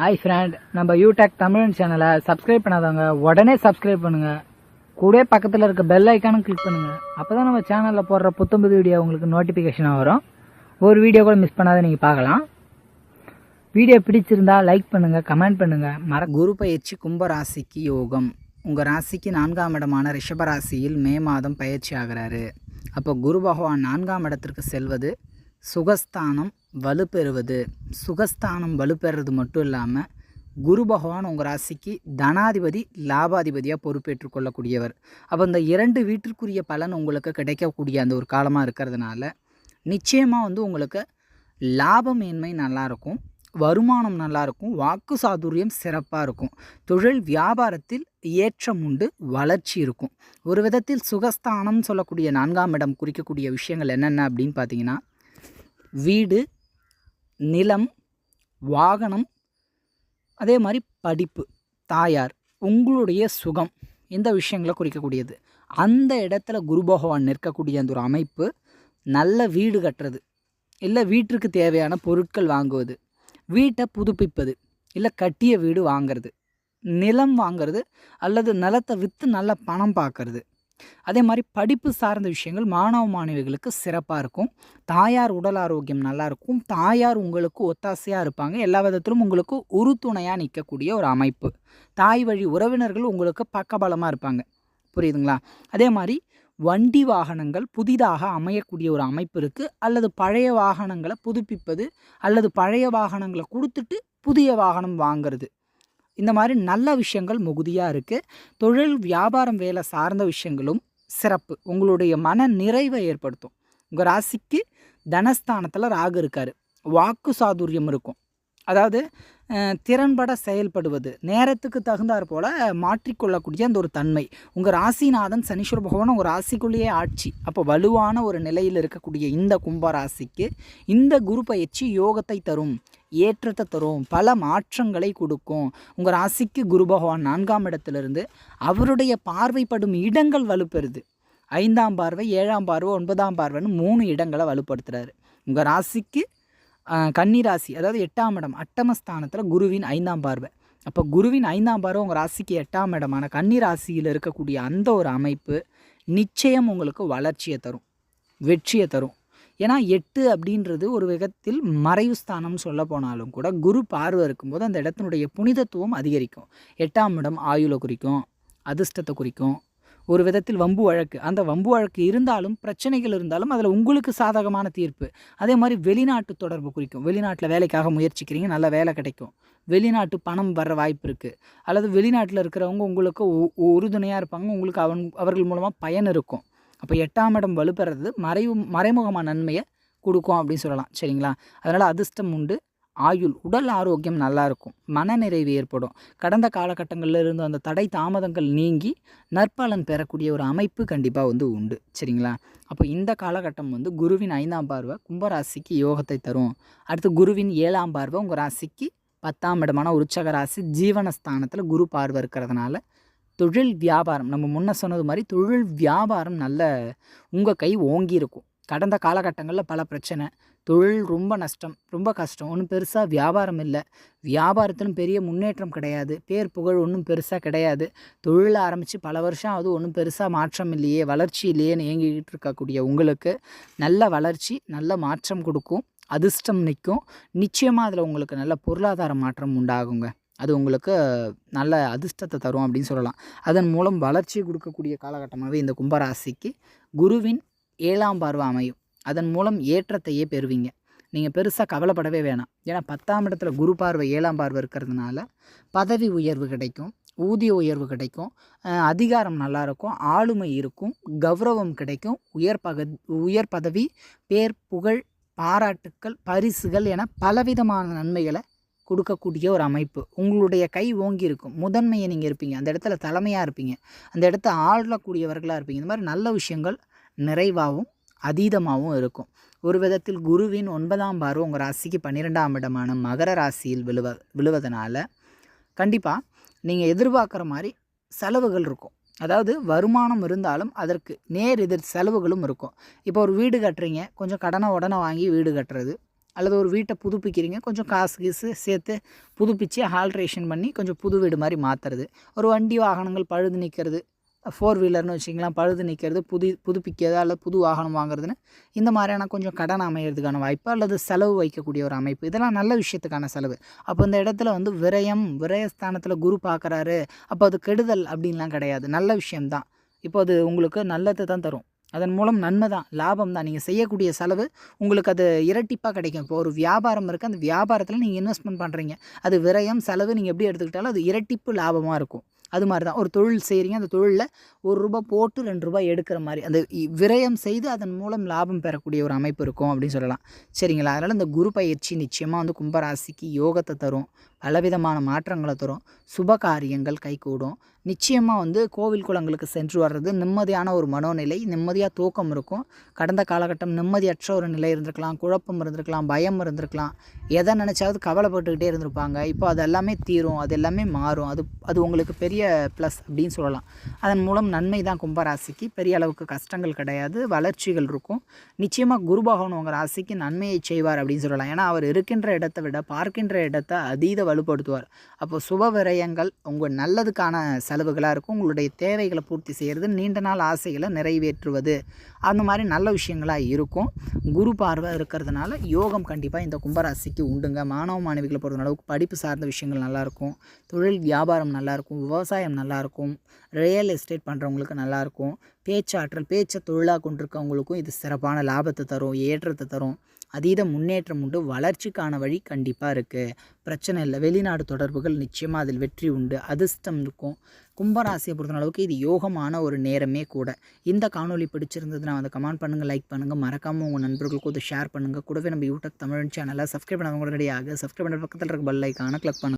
Hi friend நம்ம யூடெக் தமிழ் சேனலை subscribe பண்ணாதவங்க உடனே சப்ஸ்கிரைப் பண்ணுங்க. கூட பக்கத்தில் இருக்க பெல் ஐக்கானும் கிளிக் பண்ணுங்க. அப்பதான் நம்ம சேனலில் போடுற புத்தம்புது வீடியோ உங்களுக்கு நோட்டிஃபிகேஷனாக வரும். ஒரு வீடியோ கூட மிஸ் பண்ணாத நீங்கள் பார்க்கலாம். வீடியோ பிடிச்சிருந்தா லைக் பண்ணுங்க கமெண்ட் பண்ணுங்க. மற குரு பயிற்சி கும்ப ராசிக்கு யோகம். உங்கள் ராசிக்கு நான்காம் இடமான ரிஷபராசியில் மே மாதம் பயிற்சி ஆகிறாரு. அப்போ குரு பகவான் நான்காம் இடத்திற்கு செல்வது சுகஸ்தானம் வலுப்பெறுவது. சுகஸ்தானம் வலுப்பெறுறது மட்டும் இல்லாமல் குரு பகவான் உங்கள் ராசிக்கு தனாதிபதி லாபாதிபதியாக பொறுப்பேற்றுக்கொள்ளக்கூடியவர் அப்போ இந்த இரண்டு வீட்டிற்குரிய பலன் உங்களுக்கு கிடைக்கக்கூடிய அந்த ஒரு காலமாக இருக்கிறதுனால நிச்சயமாக வந்து உங்களுக்கு லாபமேன்மை நல்லாயிருக்கும் வருமானம் நல்லாயிருக்கும் வாக்கு சாதுரியம் சிறப்பாக இருக்கும். தொழில் வியாபாரத்தில் ஏற்றம் உண்டு வளர்ச்சி இருக்கும். ஒரு விதத்தில் சுகஸ்தானம் சொல்லக்கூடிய நான்காம் இடம் குறிக்கக்கூடிய விஷயங்கள் என்னென்ன அப்படின்னு பார்த்தீங்கன்னா வீடு நிலம் வாகனம் அதே மாதிரி படிப்பு தாயார் உங்களுடைய சுகம் இந்த விஷயங்களை குறிக்கக்கூடியது. அந்த இடத்துல குரு பகவான் நிற்கக்கூடிய அந்த ஒரு அமைப்பு நல்ல வீடு கட்டுறது இல்லை வீட்டிற்கு தேவையான பொருட்கள் வாங்குவது வீட்டை புதுப்பிப்பது இல்லை கட்டிய வீடு வாங்கிறது நிலம் வாங்கிறது அல்லது நிலத்தை விற்று நல்ல பணம் பார்க்கறது அதே மாதிரி படிப்பு சார்ந்த விஷயங்கள் மாணவ மாணவிகளுக்கு சிறப்பாக இருக்கும். தாயார் உடல் ஆரோக்கியம் நல்லாயிருக்கும் தாயார் உங்களுக்கு ஒத்தாசையாக இருப்பாங்க. எல்லா விதத்திலும் உங்களுக்கு உறுதுணையாக நிற்கக்கூடிய ஒரு அமைப்பு. தாய் வழி உறவினர்கள் உங்களுக்கு பக்கபலமாக இருப்பாங்க. புரியுதுங்களா? அதே மாதிரி வண்டி வாகனங்கள் புதிதாக அமையக்கூடிய ஒரு அமைப்பு இருக்குது அல்லது பழைய வாகனங்களை புதுப்பிப்பது அல்லது பழைய வாகனங்களை கொடுத்துட்டு புதிய வாகனம் வாங்கிறது. இந்த மாதிரி நல்ல விஷயங்கள் மிகுதியாக இருக்குது தொழில் வியாபாரம் வேலை சார்ந்த விஷயங்களும் சிறப்பு. உங்களுடைய மன நிறைவை ஏற்படுத்தும். உங்கள் ராசிக்கு தனஸ்தானத்தில் ராகு இருக்கார். வாக்கு சாதுரியம் இருக்கும். அதாவது திறன்பட செயல்படுவது. நேரத்துக்கு தகுந்தாற் போல் மாற்றிக்கொள்ளக்கூடிய அந்த ஒரு தன்மை. உங்கள் ராசிநாதன் சனீஸ்வர பகவான் உங்கள் ராசிக்குள்ளேயே ஆட்சி. அப்போ வலுவான ஒரு நிலையில் இருக்கக்கூடிய இந்த கும்ப ராசிக்கு இந்த குரு பயிற்சி யோகத்தை தரும் ஏற்றத்தை தரும் பல மாற்றங்களை கொடுக்கும். உங்கள் ராசிக்கு குரு பகவான் நான்காம் இடத்திலிருந்து அவருடைய பார்வைப்படும் இடங்கள் வலுப்பெறுது. ஐந்தாம் பார்வை ஏழாம் பார்வை ஒன்பதாம் பார்வைன்னு மூணு இடங்களை வலுப்படுத்துகிறாரு உங்கள் ராசிக்கு கன்னிராசி ராசி அதாவது எட்டாம் இடம் அட்டமஸ்தானத்தில் குருவின் ஐந்தாம் பார்வை. அப்போ குருவின் ஐந்தாம் பார்வை உங்கள் ராசிக்கு எட்டாம் இடமான கன்னிராசியில் இருக்கக்கூடிய அந்த ஒரு அமைப்பு நிச்சயம் உங்களுக்கு வளர்ச்சியை தரும் வெற்றியை தரும். ஏன்னா எட்டு அப்படின்றது ஒரு விதத்தில் மறைவு ஸ்தானம் சொல்ல போனாலும் கூட குரு பார்வை இருக்கும்போது அந்த இடத்தினுடைய புனிதத்துவம் அதிகரிக்கும். எட்டாம் இடம் ஆயுளை குறிக்கும் அதிர்ஷ்டத்தை குறிக்கும் ஒரு விதத்தில் வம்பு வழக்கு. அந்த வம்பு வழக்கு இருந்தாலும் பிரச்சனைகள் இருந்தாலும் அதில் உங்களுக்கு சாதகமான தீர்ப்பு. அதே மாதிரி வெளிநாட்டு தொடர்பு குறிக்கும். வெளிநாட்டில் வேலைக்காக முயற்சிக்கிறீங்க நல்ல வேலை கிடைக்கும். வெளிநாட்டு பணம் வர வாய்ப்பு இருக்குது அல்லது வெளிநாட்டில் இருக்கிறவங்க உங்களுக்கு உறுதுணையாக இருப்பாங்க. உங்களுக்கு அவன் அவர்கள் மூலமாக பயன் இருக்கும். அப்போ எட்டாம் இடம் வலுப்பெறது மறைவு மறைமுகமான நன்மையை கொடுக்கும் அப்படின்னு சொல்லலாம். சரிங்களா? அதனால் அதிர்ஷ்டம் உண்டு. ஆயுள் உடல் ஆரோக்கியம் நல்லா இருக்கும் மனநிறைவு ஏற்படும். கடந்த காலகட்டங்களில் இருந்து அந்த தடை தாமதங்கள் நீங்கி நற்பலன் பெறக்கூடிய ஒரு அமைப்பு கண்டிப்பாக வந்து உண்டு. சரிங்களா? அப்போ இந்த காலகட்டம் வந்து குருவின் ஐந்தாம் பார்வை கும்பராசிக்கு யோகத்தை தரும். அடுத்து குருவின் ஏழாம் பார்வை உங்கள் ராசிக்கு பத்தாம் இடமான உற்சக ராசி ஜீவனஸ்தானத்தில் குரு பார்வை இருக்கிறதுனால தொழில் வியாபாரம் நம்ம முன்ன சொன்னது மாதிரி தொழில் வியாபாரம் நல்ல உங்கள் கை ஓங்கி இருக்கும் கடந்த காலகட்டங்களில் பல பிரச்சனை. தொழில் ரொம்ப நஷ்டம் ரொம்ப கஷ்டம். ஒன்றும் பெருசாக வியாபாரம் இல்லை. வியாபாரத்திலும் பெரிய முன்னேற்றம் கிடையாது. பேர் புகழ் ஒன்றும் பெருசாக கிடையாது. தொழில் ஆரம்பித்து பல வருஷம் அது ஒன்றும் பெருசாக மாற்றம் இல்லையே. வளர்ச்சி இல்லையேன்னு ஏங்கிக்கிட்டு இருக்கக்கூடிய உங்களுக்கு நல்ல வளர்ச்சி நல்ல மாற்றம் கொடுக்கும். அதிர்ஷ்டம் நிற்கும் நிச்சயமாக அதில் உங்களுக்கு நல்ல பொருளாதார மாற்றம் உண்டாகுங்க. அது உங்களுக்கு நல்ல அதிர்ஷ்டத்தை தரும் அப்படின்னு சொல்லலாம். அதன் மூலம் வளர்ச்சி கொடுக்கக்கூடிய காலகட்டமாகவே இந்த கும்பராசிக்கு குருவின் ஏழாம் பார்வை அமையும். அதன் மூலம் ஏற்றத்தையே பெறுவீங்க. நீங்கள் பெருசாக கவலைப்படவே வேணாம். ஏன்னா பத்தாம் இடத்துல குரு பார்வை ஏழாம் பார்வை இருக்கிறதுனால பதவி உயர்வு கிடைக்கும் ஊதிய உயர்வு கிடைக்கும் அதிகாரம் நல்லா இருக்கும் ஆளுமை இருக்கும் கௌரவம் கிடைக்கும் உயர் பக உயர் பதவி பேர் புகழ் பாராட்டுக்கள் பரிசுகள் என பலவிதமான நன்மைகளை கொடுக்கக்கூடிய ஒரு அமைப்பு. உங்களுடைய கை ஓங்கி இருக்கும். முதன்மையை நீங்கள் இருப்பீங்க. அந்த இடத்துல தலைமையாக இருப்பீங்க. அந்த இடத்த ஆளக்கூடியவர்களாக இருப்பீங்க. இந்த மாதிரி நல்ல விஷயங்கள் நிறைவாகவும் அதீதமாகவும் இருக்கும். ஒரு விதத்தில் குருவின் ஒன்பதாம் பார்வை உங்கள் ராசிக்கு பன்னிரெண்டாம் இடமான மகர ராசியில் விழுவ விழுவதனால கண்டிப்பாக நீங்கள் எதிர்பார்க்குற மாதிரி செலவுகள் இருக்கும். அதாவது வருமானம் இருந்தாலும் அதற்கு நேர் எதிர் செலவுகளும் இருக்கும். இப்போ ஒரு வீடு கட்டுறீங்க கொஞ்சம் கடனை உடனே வாங்கி வீடு கட்டுறது அல்லது ஒரு வீட்டை புதுப்பிக்கிறீங்க கொஞ்சம் காசு கீசு சேர்த்து புதுப்பித்து ஆல்ட்ரேஷன் பண்ணி கொஞ்சம் புது வீடு மாதிரி மாற்றுறது ஒரு வண்டி வாகனங்கள் பழுது நிற்கிறது ஃபோர் வீலர்னு வச்சிங்களேன் பழுது நிற்கிறது புது புதுப்பிக்கிறது அல்லது புது வாகனம் வாங்குறதுன்னு இந்த மாதிரியான கொஞ்சம் கடன் அமையிறதுக்கான வாய்ப்பு அல்லது செலவு வைக்கக்கூடிய ஒரு அமைப்பு. இதெல்லாம் நல்ல விஷயத்துக்கான செலவு. அப்போ இந்த இடத்துல வந்து விரயம் விரயஸ்தானத்தில் குரு பார்க்குறாரு அப்போ அது கெடுதல் அப்படின்லாம் கிடையாது. நல்ல விஷயம்தான். இப்போ அது உங்களுக்கு நல்லது தான் தரும். அதன் மூலம் நன்மை தான் லாபம் தான். நீங்கள் செய்யக்கூடிய செலவு உங்களுக்கு அது இரட்டிப்பாக கிடைக்கும். இப்போ ஒரு வியாபாரம் இருக்குது அந்த வியாபாரத்தில் நீங்கள் இன்வெஸ்ட்மெண்ட் பண்ணுறீங்க அது விரயம் செலவு நீங்கள் எப்படி எடுத்துக்கிட்டாலும் அது இரட்டிப்பு லாபமாக இருக்கும். அது மாதிரி தான் ஒரு தொழில் செய்கிறீங்க அந்த தொழிலில் ஒரு ரூபாய் போட்டு ரெண்டு ரூபாய் எடுக்கிற மாதிரி. அந்த இ- விரயம் செய்து அதன் மூலம் லாபம் பெறக்கூடிய ஒரு அமைப்பு இருக்கும் அப்படின்னு சொல்லலாம். சரிங்களா? அதனால் இந்த குரு பயிற்சி நிச்சயமாக வந்து கும்பராசிக்கு யோகத்தை தரும். பலவிதமான மாற்றங்களை தரும். சுப காரியங்கள் கைகூடும். நிச்சயமாக வந்து கோவில் குளங்களுக்கு சென்று வர்றது நிம்மதியான ஒரு மனோநிலை நிம்மதியாக தூக்கம் இருக்கும். கடந்த காலகட்டம் நிம்மதியற்ற ஒரு நிலை இருந்திருக்கலாம். குழப்பம் இருந்திருக்கலாம். பயம் இருந்திருக்கலாம். எதை நினச்சாவது கவலைப்பட்டுக்கிட்டே இருந்திருப்பாங்க. இப்போ அது எல்லாமே தீரும். அது எல்லாமே மாறும். அது அது உங்களுக்கு பெரிய ப்ளஸ் அப்படின்னு சொல்லலாம். அதன் மூலம் நன்மை தான் கும்பராசிக்கு. பெரிய அளவுக்கு கஷ்டங்கள் கிடையாது. வளர்ச்சிகள் இருக்கும். நிச்சயமாக குரு பகவான் உங்கள் ராசிக்கு நன்மையை செய்வார் அப்படின்னு சொல்லலாம். ஏன்னா அவர் இருக்கின்ற இடத்தை விட பார்க்கின்ற இடத்தை அதீத வலுப்படுத்துவார். அப்போ சுப விரயங்கள் உங்கள் நல்லதுக்கான செலவுகளாக இருக்கும். உங்களுடைய தேவைகளை பூர்த்தி செய்கிறது நீண்ட நாள் ஆசைகளை நிறைவேற்றுவது அந்த மாதிரி நல்ல விஷயங்களாக இருக்கும். குரு பார்வை இருக்கிறதுனால யோகம் கண்டிப்பாக இந்த கும்பராசிக்கு உண்டுங்க. மாணவ மாணவிகளை பொறுத்த அளவுக்கு படிப்பு சார்ந்த விஷயங்கள் நல்லாயிருக்கும் தொழில் வியாபாரம் நல்லாயிருக்கும் விவசாயம் விவசாயம் நல்லாயிருக்கும் ரியல் எஸ்டேட் பண்ணுறவங்களுக்கு நல்லாயிருக்கும் பேச்சாற்றல் பேச்சை தொழிலாக கொண்டிருக்கவங்களுக்கும் இது சிறப்பான லாபத்தை தரும் ஏற்றத்தை தரும். அதீத முன்னேற்றம் உண்டு வளர்ச்சிக்கான வழி கண்டிப்பாக இருக்குது பிரச்சனை இல்லை வெளிநாடு தொடர்புகள் நிச்சயமாக அதில் வெற்றி உண்டு அதிர்ஷ்டம் இருக்கும். கும்பராசியை பொறுத்த அளவுக்கு இது யோகமான ஒரு நேரமே கூட. இந்த காணொலி பிடிச்சிருந்ததுன்னா வந்து கமெண்ட் பண்ணுங்கள் லைக் பண்ணுங்கள் மறக்காமல் உங்கள் நண்பர்களுக்கும் இது ஷேர் பண்ணுங்கள் கூடவே நம்ம யூடியூப் தமிழ் சேனலை சப்ஸ்கிரைப் பண்ணவங்க உடனடியாக சப்ஸ்கிரைப் பண்ணுற பக்கத்தில் இருக்க பெல் ஐக்கான கிளிக் பண்ணுங்கள்